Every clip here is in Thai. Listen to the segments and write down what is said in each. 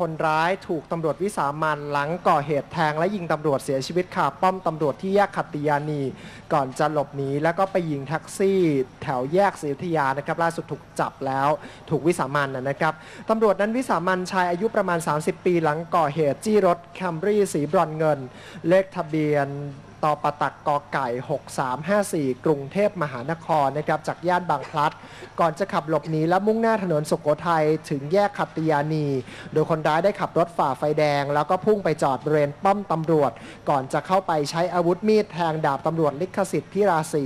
คนร้ายถูกตำรวจวิสามันหลังก่อเหตุแทงและยิงตำรวจเสียชีวิตคาป้อมตำรวจที่แยกขัตติยานี ก่อนจะหลบหนีแล้วก็ไปยิงแท็กซี่ แถวแยกศรีอยุธยานะครับล่าสุดถูกจับแล้วถูกวิสามันนะนะครับตำรวจนั้นวิสามันชายอายุประมาณ 30 ปีหลังก่อเหตุจี้รถแคมรี่สีบรอนเงิน เลขทะเบียน ตอปตักกอไก่ 6354 กรุงเทพมหานครนะครับจากย่านบางพลัด ก่อนจะขับหลบหนีและมุ่งหน้าถนนสุโขทัยถึงแยกขัตติยานี โดยคนร้ายได้ขับรถฝ่าไฟแดง แล้วก็พุ่งไปจอดบริเวณป้อมตำรวจ ก่อนจะเข้าไปใช้อาวุธมีดแทงดาบตำรวจลิขสิทธิ์พิราศี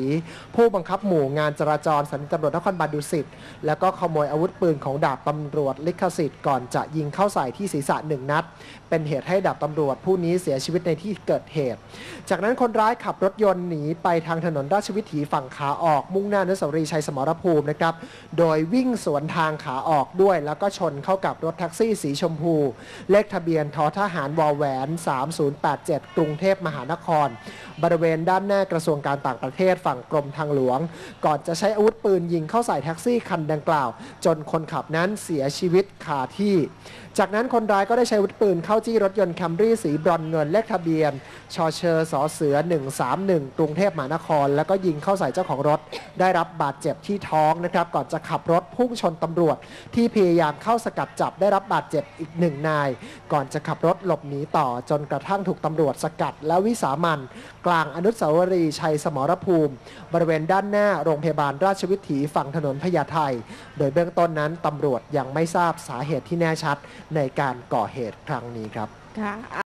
ผู้บังคับหมู่งานจราจรสถานีตำรวจนครบาลดุสิตแล้วก็ขโมยอาวุธปืนของดาบตำรวจลิขสิทธิ์ก่อนจะยิงเข้าใส่ที่ศีรษะหนึ่งนัด เป็นเหตุให้ดาบตำรวจผู้นี้เสียชีวิตในที่เกิดเหตุ จากนั้นคนร้ายขับรถยนต์หนีไปทางถนนราชวิถีฝั่งขาออก มุ่งหน้าอนุสาวรีย์ชัยสมรภูมินะครับ โดยวิ่งสวนทางขาออกด้วย แล้วก็ชนเข้ากับรถแท็กซี่สีชมพู เลขทะเบียนททหารวอแหวน 3087 กรุงเทพมหานคร บริเวณด้านหน้ากระทรวงการต่างประเทศฝั่งกรมทางหลวง ก่อนจะใช้อาวุธปืนยิงเข้าใส่แท็กซี่คันดังกล่าว จนคนขับนั้นเสียชีวิตคาที่ จากนั้นคนร้ายก็ได้ใช้อาวุธปืนเข้าจี้รถยนต์แคมรี่สีบรอนเงินเลขทะเบียนชอเชอสอเสืออ 131 กรุงเทพมหานคร แล้วก็ยิงเข้าใส่เจ้าของรถ ได้รับบาดเจ็บที่ท้องนะครับ ก่อนจะขับรถพุ่งชนตำรวจ ที่พยายามเข้าสกัดจับได้รับบาดเจ็บอีกหนึ่งนาย ก่อนจะขับรถหลบหนีต่อจนกระทั่งถูกตำรวจสกัดและวิสามันกลางอนุสาวรีย์ชัยสมรภูมิ บริเวณด้านหน้าโรงพยาบาลราชวิถีฝั่งถนนพญาไทโดยเบื้องต้นนั้นตำรวจยังไม่ทราบสาเหตุที่แน่ชัดในการก่อเหตุครั้งนี้ครับค่ะ